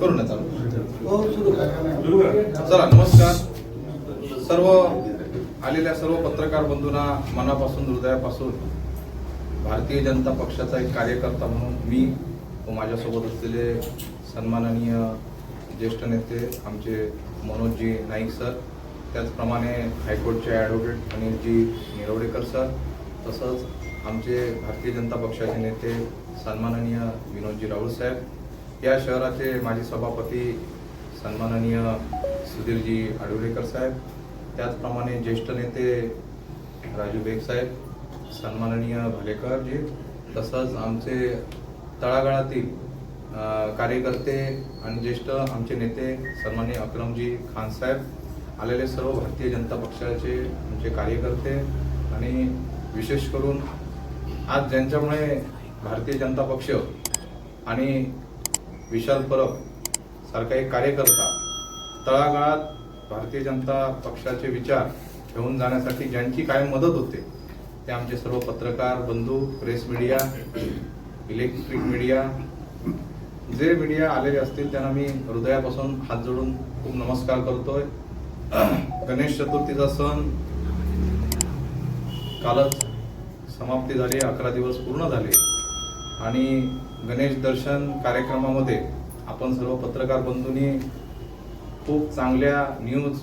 करू ना चालू. हो चला नमस्कार. सर्व आलेल्या सर्व पत्रकार बंधूंना मनापासून हृदयापासून भारतीय जनता पक्षाचा एक कार्यकर्ता म्हणून मी व माझ्यासोबत असलेले सन्माननीय ज्येष्ठ नेते आमचे मनोजजी नाईक सर त्याचप्रमाणे हायकोर्टचे ॲडव्होकेट अनिलजी निरवडेकर सर तसंच आमचे भारतीय जनता पक्षाचे नेते सन्माननीय विनोदजी राऊळ साहेब या शहराचे माजी सभापती सन्माननीय सुधीरजी आडुरेकर साहेब त्याचप्रमाणे ज्येष्ठ नेते राजू बेग साहेब सन्माननीय भालेकरजी तसंच आमचे तळागाळातील कार्यकर्ते आणि ज्येष्ठ आमचे नेते सन्माननीय अक्रमजी खान साहेब आलेले सर्व भारतीय जनता पक्षाचे आमचे कार्यकर्ते आणि विशेष करून आज ज्यांच्यामुळे भारतीय जनता पक्ष आणि विशाल परब सारखा एक कार्यकर्ता तळागाळात भारतीय जनता पक्षाचे विचार घेऊन जाण्यासाठी ज्यांची कायम मदत होते ते आमचे सर्व पत्रकार बंधू प्रेस मीडिया इलेक्ट्रिक मीडिया जे मीडिया आलेले असतील त्यांना मी हृदयापासून हात जोडून खूप नमस्कार करतोय. गणेश चतुर्थीचा सण कालच समाप्ती झाली अकरा दिवस पूर्ण झाले. आणि गणेश दर्शन कार्यक्रमामध्ये आपण सर्व पत्रकार बंधूंनी खूप चांगल्या न्यूज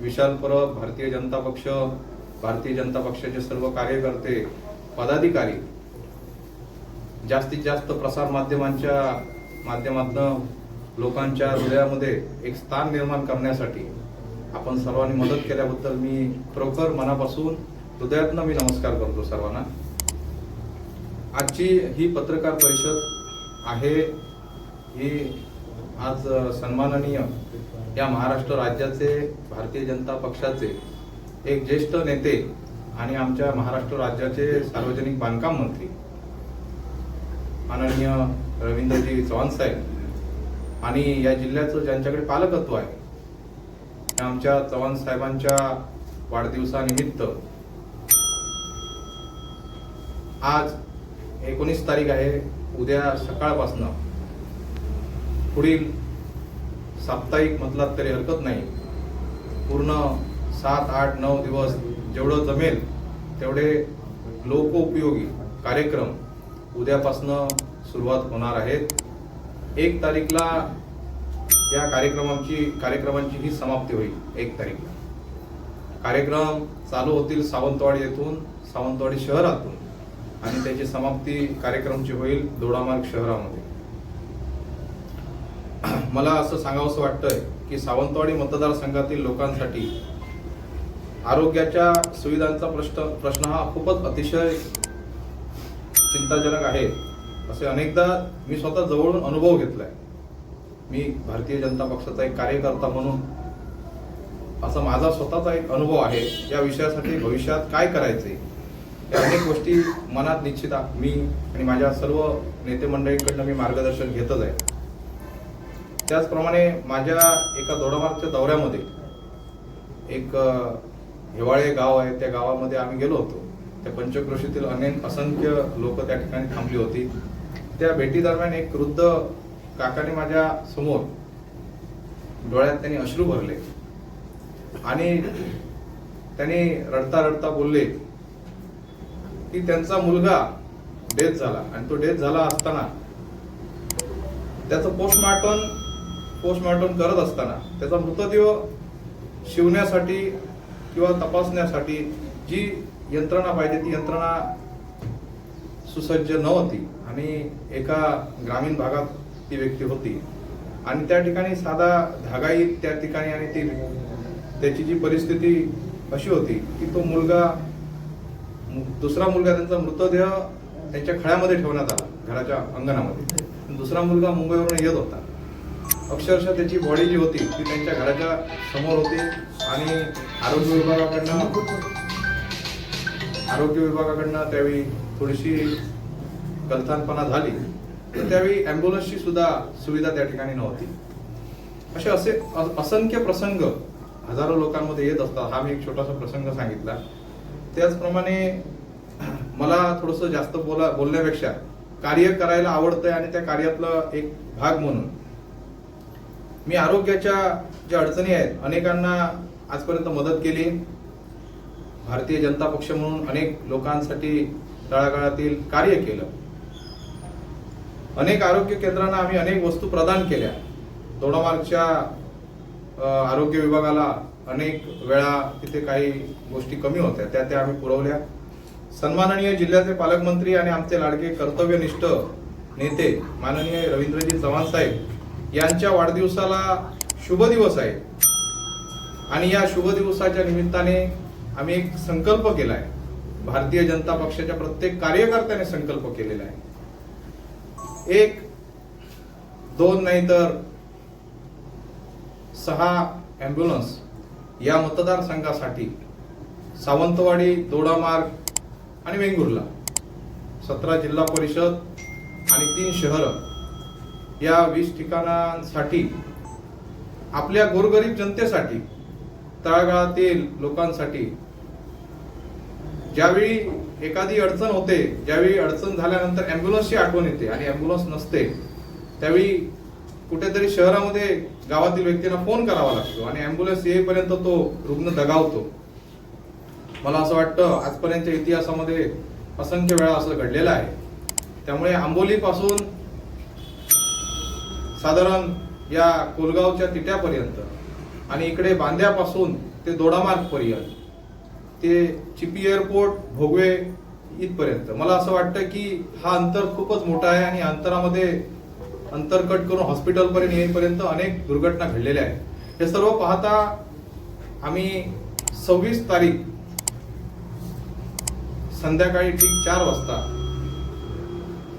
विशाल परब भारतीय जनता पक्ष भारतीय जनता पक्षाचे सर्व कार्यकर्ते पदाधिकारी जास्तीत जास्त प्रसार माध्यमांच्या माध्यमातून लोकांच्या हृदयामध्ये एक स्थान निर्माण करण्यासाठी आपण सर्वांनी मदत केल्याबद्दल मी खरोखर मनापासून हृदयातनं मी नमस्कार करतो सर्वांना. आजची ही पत्रकार परिषद आहे. ही आज सन्माननीय या महाराष्ट्र राज्याचे भारतीय जनता पक्षाचे एक ज्येष्ठ नेते आणि आमच्या महाराष्ट्र राज्याचे सार्वजनिक बांधकाम मंत्री माननीय रवींद्रजी चव्हाण साहेब आणि या जिल्ह्याचं ज्यांच्याकडे पालकत्व आहे आमच्या चव्हाण साहेबांच्या वाढदिवसानिमित्त आज एकोणीस तारीख आहे उद्या सकाळपासनं. पुढील साप्ताहिक म्हटलात तरी हरकत नाही. पूर्ण सात आठ नऊ दिवस जेवढं जमेल तेवढे लोकोपयोगी कार्यक्रम उद्यापासनं सुरुवात होणार आहेत. एक तारीखला या कार्यक्रमाची कार्यक्रमांची ही समाप्ती होईल एक तारीखला. कार्यक्रम चालू होतील सावंतवाडी येथून सावंतवाडी शहरातून. आणि त्याची समाप्ती कार्यक्रमची होईल दोडामार्ग शहरामध्ये. मला असं सांगावंसं वाटतंय की सावंतवाडी मतदारसंघातील लोकांसाठी आरोग्याच्या सुविधांचा प्रश्न प्रश्न हा खूपच अतिशय चिंताजनक आहे. असे अनेकदा मी स्वतः जवळून अनुभव घेतलाय. मी भारतीय जनता पक्षाचा एक कार्यकर्ता म्हणून असा माझा स्वतःचा एक अनुभव आहे. या विषयासाठी भविष्यात काय करायचे? अनेक गोष्टी मनात निश्चित मी आणि माझ्या सर्व नेते मंडळींकडनं मी मार्गदर्शन घेतच आहे. त्याचप्रमाणे माझ्या एका दोडामार्गच्या दौऱ्यामध्ये एक हिवाळे गाव आहे त्या गावामध्ये आम्ही गेलो होतो. त्या पंचक्रोशीतील अनेक असंख्य लोक त्या ठिकाणी थांबली होती. त्या भेटीदरम्यान एक वृद्ध काकाने माझ्यासमोर डोळ्यात त्यांनी अश्रू भरले आणि त्यांनी रडता रडता बोलले की त्यांचा मुलगा डेथ झाला. आणि तो डेथ झाला असताना त्याचं पोस्टमार्टम पोस्टमार्टम करत असताना त्याचा मृतदेह शिवण्यासाठी किंवा तपासण्यासाठी जी यंत्रणा पाहिजे ती यंत्रणा सुसज्ज नव्हती. आणि एका ग्रामीण भागात ती व्यक्ती होती. आणि त्या ठिकाणी साधा धागाई त्या ठिकाणी आणि ती त्याची जी परिस्थिती अशी होती की तो मुलगा दुसरा मुलगा त्यांचा मृतदेह त्यांच्या खळ्यामध्ये ठेवण्यात आला घराच्या अंगणामध्ये. दुसरा मुलगा मुंबईवरून येत होता. अक्षरशः त्याची बॉडी जी होती ती त्यांच्या घराच्या समोर होती आणि आरोग्य विभागाकडनं आरोग्य विभागाकडनं त्यावेळी थोडीशी गलथानपणा झाली. तर त्यावेळी अँब्युलन्सची सुद्धा सुविधा त्या ठिकाणी नव्हती. असे असे असंख्य प्रसंग हजारो लोकांमध्ये येत असतात. हा मी एक छोटासा प्रसंग सांगितला. त्याचप्रमाणे मला थोडस जास्त बोला बोलण्यापेक्षा कार्य करायला आवडतंय आणि त्या कार्यातला एक भाग म्हणून. मी आरोग्याच्या ज्या अडचणी आहेत अनेकांना आजपर्यंत मदत केली भारतीय जनता पक्ष म्हणून अनेक लोकांसाठी तळागाळातील कार्य केलं. अनेक आरोग्य केंद्रांना आम्ही अनेक वस्तू प्रदान केल्या. दोडामार्गच्या आरोग्य विभागाला अनेक वेळा तिथे काही गोष्टी कमी होत्या त्या त्या आम्ही पुरवल्या. सन्माननीय जिल्ह्याचे पालकमंत्री आणि आमचे लाडके कर्तव्यनिष्ठ नेते माननीय रवींद्रजी चव्हाण साहेब यांच्या वाढदिवसाला शुभ दिवस आहे. आणि या शुभ दिवसाच्या निमित्ताने आम्ही एक संकल्प केला आहे भारतीय जनता पक्षाच्या प्रत्येक कार्यकर्त्याने संकल्प केलेला आहे. एक दोन नाही तर सहा ॲम्ब्युलन्स या मतदारसंघासाठी सावंतवाडी दोडामार्ग आणि वेंगुर्ला सतरा जिल्हा परिषद आणि तीन शहरं या वीस ठिकाणांसाठी आपल्या गोरगरीब जनतेसाठी तळागाळातील लोकांसाठी ज्यावेळी एखादी अडचण होते ज्यावेळी अडचण झाल्यानंतर ॲम्ब्युलन्सची आठवण येते आणि ॲम्ब्युलन्स नसते त्यावेळी कुठेतरी शहरामध्ये गावातील व्यक्तींना फोन करावा लागतो आणि ॲम्ब्युलन्स येईपर्यंत तो रुग्ण दगावतो. मला असं वाटतं आजपर्यंतच्या इतिहासामध्ये असंख्य वेळा असं घडलेलं आहे. त्यामुळे आंबोलीपासून साधारण या कोलगावच्या तिट्यापर्यंत आणि इकडे बांद्यापासून ते दोडामार्गपर्यंत ते चिपी एअरपोर्ट भोगवे इथपर्यंत. मला असं वाटतं की हा अंतर खूपच मोठा आहे आणि अंतरामध्ये अंतर कट करून हॉस्पिटलपर्यंत येईपर्यंत अनेक दुर्घटना घडलेल्या आहेत. हे सर्व पाहता आम्ही सव्वीस तारीख संध्याकाळी ठीक चार वाजता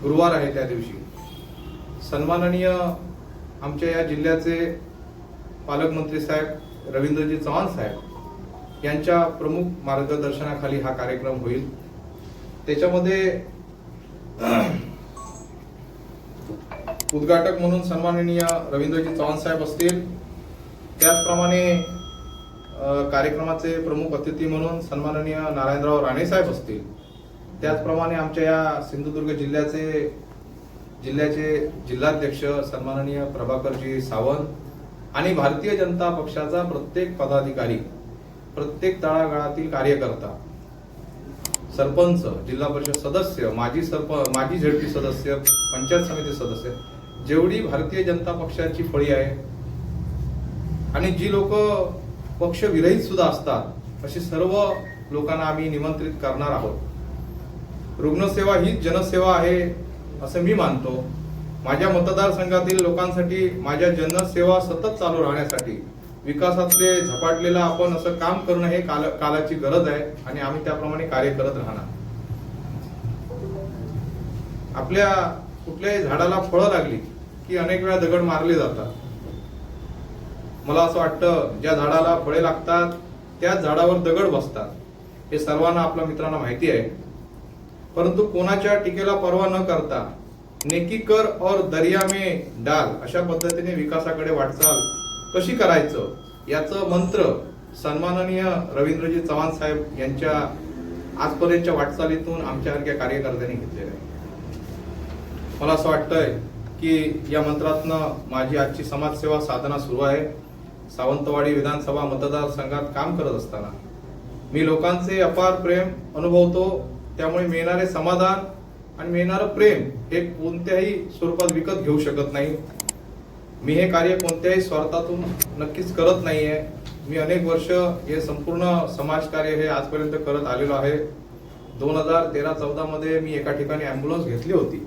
गुरुवार आहे त्या दिवशी. सन्माननीय आमच्या या जिल्ह्याचे पालकमंत्री साहेब रवींद्रजी चव्हाण साहेब यांच्या प्रमुख मार्गदर्शनाखाली हा कार्यक्रम होईल. त्याच्यामध्ये उद्घाटक म्हणून सन्माननीय रवींद्रजी चव्हाण साहेब असतील. त्याचप्रमाणे कार्यक्रमाचे प्रमुख अतिथी म्हणून सन्माननीय नारायणराव राणे साहेब असतील. त्याचप्रमाणे आमच्या या सिंधुदुर्ग जिल्ह्याचे जिल्ह्याचे जिल्हाध्यक्ष सन्माननीय प्रभाकरजी सावंत आणि भारतीय जनता पक्षाचा प्रत्येक पदाधिकारी प्रत्येक तळागाळातील कार्यकर्ता सरपंच जिल्हा परिषद सदस्य माजी सरप माजी झेडपी सदस्य पंचायत समिती सदस्य जेवढी भारतीय जनता पक्षाची फळी आहे आणि जी लोक पक्ष विरहित सुद्धा असतात अशी सर्व लोकांना आम्ही निमंत्रित करणार आहोत. रुग्णसेवा हीच जनसेवा आहे असं मी मानतो. माझ्या मतदारसंघातील लोकांसाठी माझ्या जनसेवा सतत चालू राहण्यासाठी विकासातले झपाटलेलं आपण असं काम करणं हे काल कालाची गरज आहे आणि आम्ही त्याप्रमाणे कार्य करत राहणार. आपल्या कुठल्याही झाडाला फळं लागली की अनेक वेळा दगड मारले जातात. मला असं वाटतं ज्या झाडाला फळे लागतात त्याच झाडावर दगड बसतात. हे सर्वांना आपल्या मित्रांना माहिती आहे. परंतु कोणाच्या टीकेला पर्वा न करता नेकी कर और दर्या में डाल अशा पद्धतीने विकासाकडे वाटचाल कशी करायचं? याचं मंत्र सन्माननीय रवींद्रजी चव्हाण साहेब यांच्या आजपर्यंतच्या वाटचालीतून आमच्यासारख्या कार्यकर्त्यांनी घेतलेलं आहे. मला असं वाटतंय की या मंत्रातनं माझी आजची समाजसेवा साधना सुरू आहे. सावंतवाडी विधानसभा मतदारसंघात काम करत असताना मी लोकांचे अपार प्रेम अनुभवतो. त्यामुळे मिळणारे समाधान आणि मिळणारं प्रेम हे कोणत्याही स्वरूपात विकत घेऊ शकत नाही. मी हे कार्य कोणत्याही स्वार्थातून नक्कीच करत नाही आहे मी अनेक वर्ष हे संपूर्ण समाजकार्य हे आजपर्यंत करत आलेलो आहे. दोन हजार तेरा चौदामध्ये मी एका ठिकाणी ॲम्ब्युलन्स घेतली होती.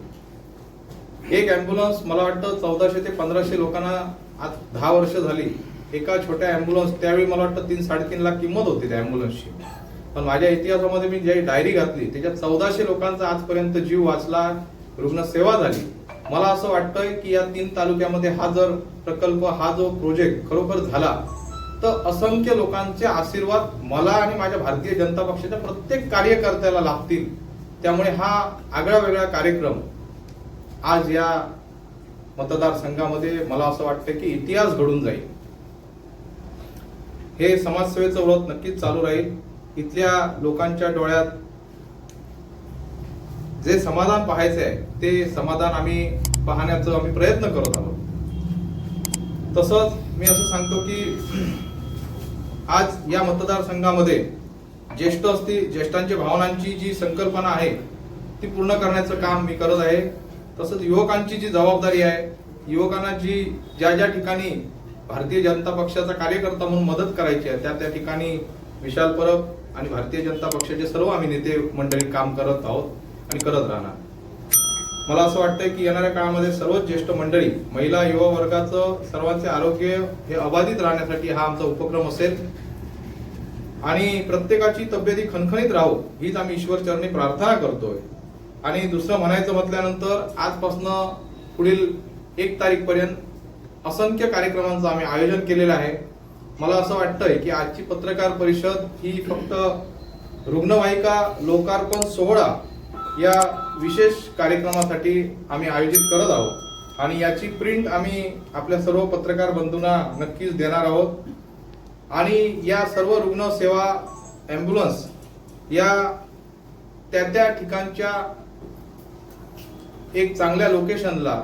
एक ॲम्ब्युलन्स मला वाटतं चौदाशे ते पंधराशे लोकांना आज दहा वर्ष झाली. एका छोट्या ॲम्ब्युलन्स त्यावेळी मला वाटतं तीन साडेतीन लाख किंमत होती त्या ॲम्ब्युलन्सची पण माझ्या इतिहासामध्ये मी जी डायरी घातली त्याच्यात चौदाशे लोकांचा आजपर्यंत जीव वाचला रुग्णसेवा झाली. मला असं वाटतंय की या तीन तालुक्यामध्ये हा जर प्रकल्प हा जो प्रोजेक्ट खरोखर झाला तर असंख्य लोकांचे आशीर्वाद मला आणि माझ्या भारतीय जनता पक्षाच्या प्रत्येक कार्यकर्त्याला लाभतील त्यामुळे हा आगळा वेगळा कार्यक्रम आज या मतदारसंघामध्ये मला असं वाटतं की इतिहास घडून जाईल. हे समाजसेवेचं व्रत नक्कीच चालू राहील. इथल्या लोकांच्या डोळ्यात जे समाधान पाहायचं आहे ते समाधान आम्ही पाहण्याचं आम्ही प्रयत्न करत आहोत. तसंच मी असं सांगतो की आज या मतदारसंघामध्ये ज्येष्ठ असतील ज्येष्ठांच्या भावनांची जी संकल्पना आहे ती पूर्ण करण्याचं काम मी करत आहे. तसंच युवकांची जी जबाबदारी आहे युवकांना जी ज्या ज्या ठिकाणी भारतीय जनता पक्षाचा कार्यकर्ता म्हणून मदत करायची आहे त्या त्या ठिकाणी विशाल परब आणि भारतीय जनता पक्षाचे सर्व आम्ही नेते मंडळी काम करत आहोत आणि करत राहणार. मला असं वाटतंय की येणाऱ्या काळामध्ये सर्वच ज्येष्ठ मंडळी महिला युवा वर्गाचं सर्वांचे आरोग्य हे अबाधित राहण्यासाठी हा आमचा उपक्रम असेल. आणि प्रत्येकाची तब्येती खणखणीत राहो हीच आम्ही ईश्वर चरणी प्रार्थना करतोय. आणि दुसरं म्हणायचं म्हटल्यानंतर आजपासनं पुढील एक तारीख पर्यंत असंख्य कार्यक्रमांचं आम्ही आयोजन केलेलं आहे. मला असं वाटतंय की आजची पत्रकार परिषद ही फक्त रुग्णवाहिका लोकार्पण सोहळा या विशेष कार्यक्रमासाठी आम्ही आयोजित करत आहोत. आणि याची प्रिंट आम्ही आपल्या सर्व पत्रकार बंधूंना नक्कीच देणार आहोत. आणि या सर्व रुग्ण सेवा ॲम्ब्युलन्स या त्या त्या ठिकाणच्या एक चांगल्या लोकेशनला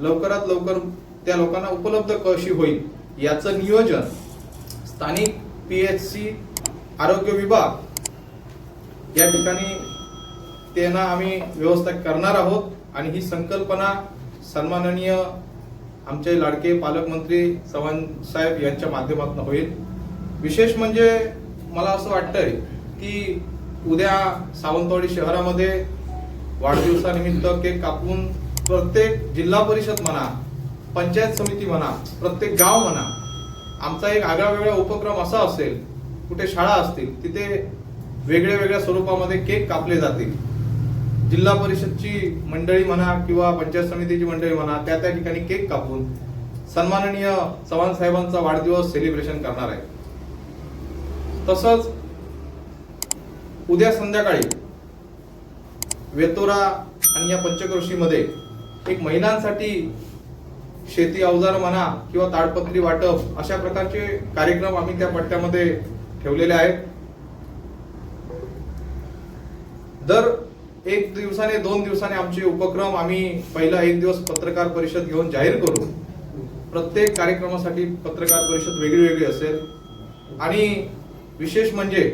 लवकरात लवकर त्या लोकांना उपलब्ध कशी होईल याचं नियोजन स्थानिक पी एच सी आरोग्य विभाग या ठिकाणी त्यांना आम्ही व्यवस्था करणार आहोत. आणि ही संकल्पना सन्माननीय आमचे लाडके पालकमंत्री चव्हाण साहेब यांच्या माध्यमातून होईल. विशेष म्हणजे मला असं वाटतंय की उद्या सावंतवाडी शहरामध्ये वाढदिवसानिमित्त केक कापून प्रत्येक जिल्हा परिषद म्हणा पंचायत समिती म्हणा प्रत्येक गाव म्हणा आमचा एक आगळा वेगळा उपक्रम असा असेल कुठे शाळा असतील तिथे वेगळ्या वेगळ्या स्वरूपामध्ये केक कापले जातील. जिल्हा परिषदची मंडळी म्हणा किंवा पंचायत समितीची मंडळी म्हणा त्या त्या ठिकाणी केक कापून सन्माननीय चव्हाण साहेबांचा वाढदिवस सेलिब्रेशन करणार आहे. तसंच उद्या संध्याकाळी वेतोरा आणि या पंचक्रोशीमध्ये एक महिलांसाठी शेती अवजार म्हणा किंवा ताडपत्री वाटप अशा प्रकारचे कार्यक्रम आम्ही त्या पट्ट्यामध्ये ठेवलेले आहेत. दर एक दिवसाने दोन दिवसाने आमचे उपक्रम आम्ही पहिला एक दिवस पत्रकार परिषद घेऊन जाहीर करू. प्रत्येक कार्यक्रमासाठी पत्रकार परिषद वेगळी वेगळी असेल. आणि विशेष म्हणजे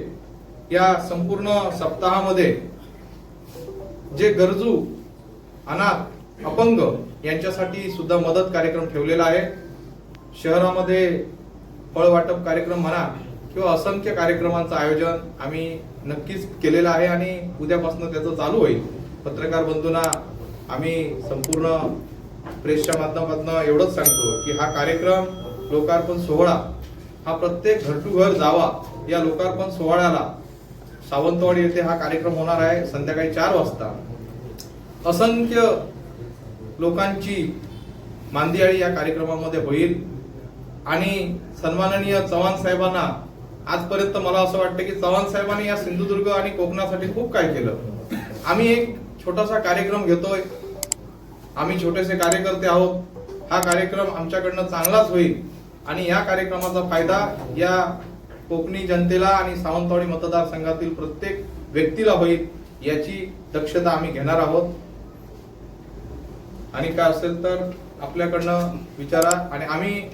या संपूर्ण सप्ताहामध्ये जे गरजू अनाथ अपंग यांच्यासाठी सुद्धा मदत कार्यक्रम ठेवलेला आहे. शहरामध्ये फळ वाटप कार्यक्रम म्हणा किंवा असंख्य कार्यक्रमांचं आयोजन आम्ही नक्कीच केलेलं आहे आणि उद्यापासून त्याचं चालू होईल. पत्रकार बंधूंना आम्ही संपूर्ण प्रेसच्या माध्यमातून एवढंच सांगतो की हा कार्यक्रम लोकार्पण सोहळा हा प्रत्येक घर टू घर जावा या लोकार्पण सोहळ्याला सावंतवाडी येथे हा कार्यक्रम होणार आहे संध्याकाळी चार वाजता. असंख्य लोकांची मांदियाळी या कार्यक्रमामध्ये होईल. आणि सन्माननीय चव्हाण साहेबांना आजपर्यंत मला असं वाटतं की चव्हाण साहेबांनी या सिंधुदुर्ग आणि कोकणासाठी खूप काय केलं. आम्ही एक छोटासा कार्यक्रम घेतोय. आम्ही छोटेसे कार्यकर्ते आहोत. हा कार्यक्रम आमच्याकडनं चांगलाच होईल. आणि या कार्यक्रमाचा फायदा या कोकणी जनतेला आणि सावंतवाडी मतदारसंघातील प्रत्येक व्यक्तीला होईल याची दक्षता आम्ही घेणार आहोत. आणि काय असेल तर आपल्याकडनं विचारा आणि आम्ही